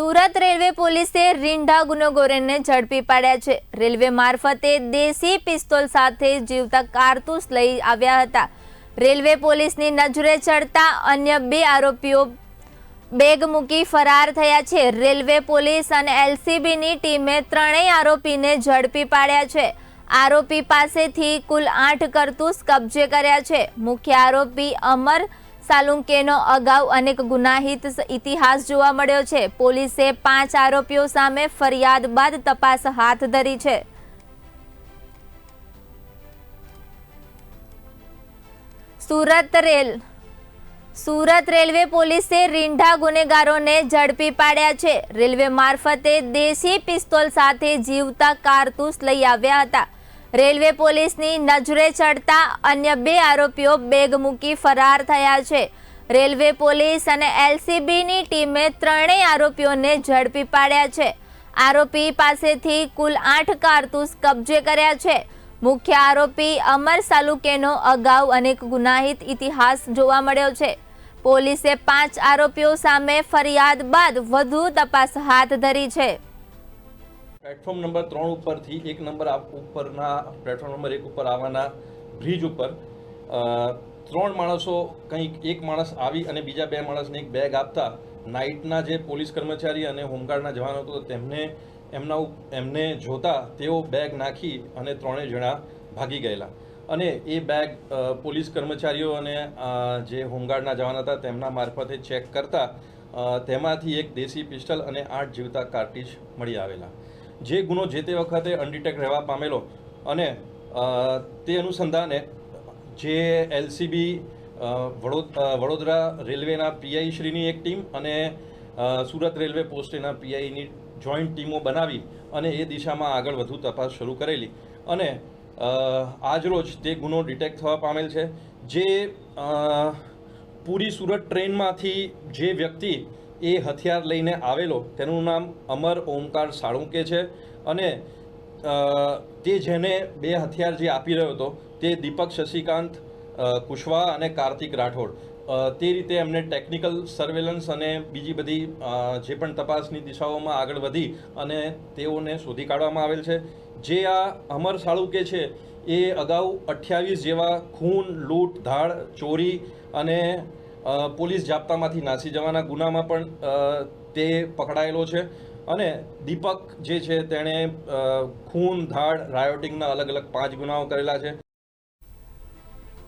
Surat railway પોલીસે રીંઢા ગુનેગોરોને ઝડપી પાડ્યા છે. રેલવે મારફતે દેશી પિસ્તોલ સાથે જીવતા કારતૂસ લઈ આવ્યા હતા. રેલવે પોલીસની નજરે ચડતા અન્ય બે આરોપીઓ બેગ મૂકી ફરાર થયા છે. રેલવે પોલીસ અને એલસીબીની ટીમે ત્રણેય આરોપીને ઝડપી પાડ્યા છે. આરોપી પાસેથી કુલ આઠ કરતૂસ કબજે કર્યા છે. મુખ્ય આરોપી અમર સાલુંકેનો અગાઉ અનેક ગુનાહિત ઇતિહાસ જોવા મળ્યો છે. પોલીસે પાંચ આરોપીઓ સામે ફરિયાદ બાદ તપાસ હાથ ધરી છે. સુરત રેલ સુરત રેલવે પોલીસે રીંઢા ગુનેગારોને ઝડપી પાડ્યા છે. રેલવે મારફતે દેશી પિસ્તોલ સાથે જીવતા કારતૂસ લઈ આવ્યા હતા. રેલવે પોલીસની નજરે ચડતા અન્ય બે આરોપીઓ બેગ મૂકી ફરાર થયા છે. રેલવે પોલીસ અને એલસીબીની ટીમે ત્રણેય આરોપીઓને ઝડપી પાડ્યા છે. આરોપી પાસેથી કુલ આઠ કારતૂસ કબજે કર્યા છે. મુખ્ય આરોપી અમર સાલુકેનો અગાઉ અનેક ગુનાહિત ઇતિહાસ જોવા મળ્યો છે. પોલીસે પાંચ આરોપીઓ સામે ફરિયાદ બાદ વધુ તપાસ હાથ ધરી છે. પ્લેટફોર્મ નંબર ત્રણ ઉપરથી એક નંબર ઉપરના, પ્લેટફોર્મ નંબર એક ઉપર આવવાના બ્રિજ ઉપર ત્રણ માણસો કંઈક એક માણસ આવી અને બીજા બે માણસને એક બેગ આપતા નાઇટના જે પોલીસ કર્મચારી અને હોમગાર્ડના જવાનો હતો તેમને એમના એમને જોતા તેઓ બેગ નાખી અને ત્રણેય જણા ભાગી ગયેલા. અને એ બેગ પોલીસ કર્મચારીઓ અને જે હોમગાર્ડના જવાન હતા તેમના મારફતે ચેક કરતા તેમાંથી એક દેશી પિસ્ટલ અને આઠ જીવતા કાર્ટીજ મળી આવેલા. જે ગુનો જે તે વખતે અનડિટેક રહેવા પામેલો અને તે અનુસંધાને જે એલસીબી વડોદરા રેલવેના પીઆઈ શ્રીની એક ટીમ અને સુરત રેલવે પોસ્ટના પીઆઈની જોઈન્ટ ટીમો બનાવી અને એ દિશામાં આગળ વધુ તપાસ શરૂ કરેલી. અને આજરોજ તે ગુનો ડિટેક્ટ થવા પામેલ છે. જે પૂરી સુરત ટ્રેનમાંથી જે વ્યક્તિ એ હથિયાર લઈને આવેલો તેનું નામ અમર ઓમકાર સાળુંકે છે અને તે જેને બે હથિયાર જે આપી રહ્યો હતો તે દીપક શશિકાંત અ, અને કાર્તિક રાઠોડ. તે રીતે એમને ટેકનિકલ સર્વેલન્સ અને બીજી બધી જે પણ તપાસની દિશાઓમાં આગળ વધી અને તેઓને શોધી કાઢવામાં આવેલ છે. જે આ અમર સાળુકે છે એ અગાઉ અઠ્યાવીસ જેવા ખૂન લૂંટ ધાડ ચોરી અને પોલીસ જાપ્તામાંથી નાસી જવાના ગુનામાં પણ તે પકડાયેલો છે. અને દીપક જે છે, તેણે ખૂન, ધાડ, રાયોટિંગના અલગ અલગ પાંચ ગુનાઓ કરેલા છે.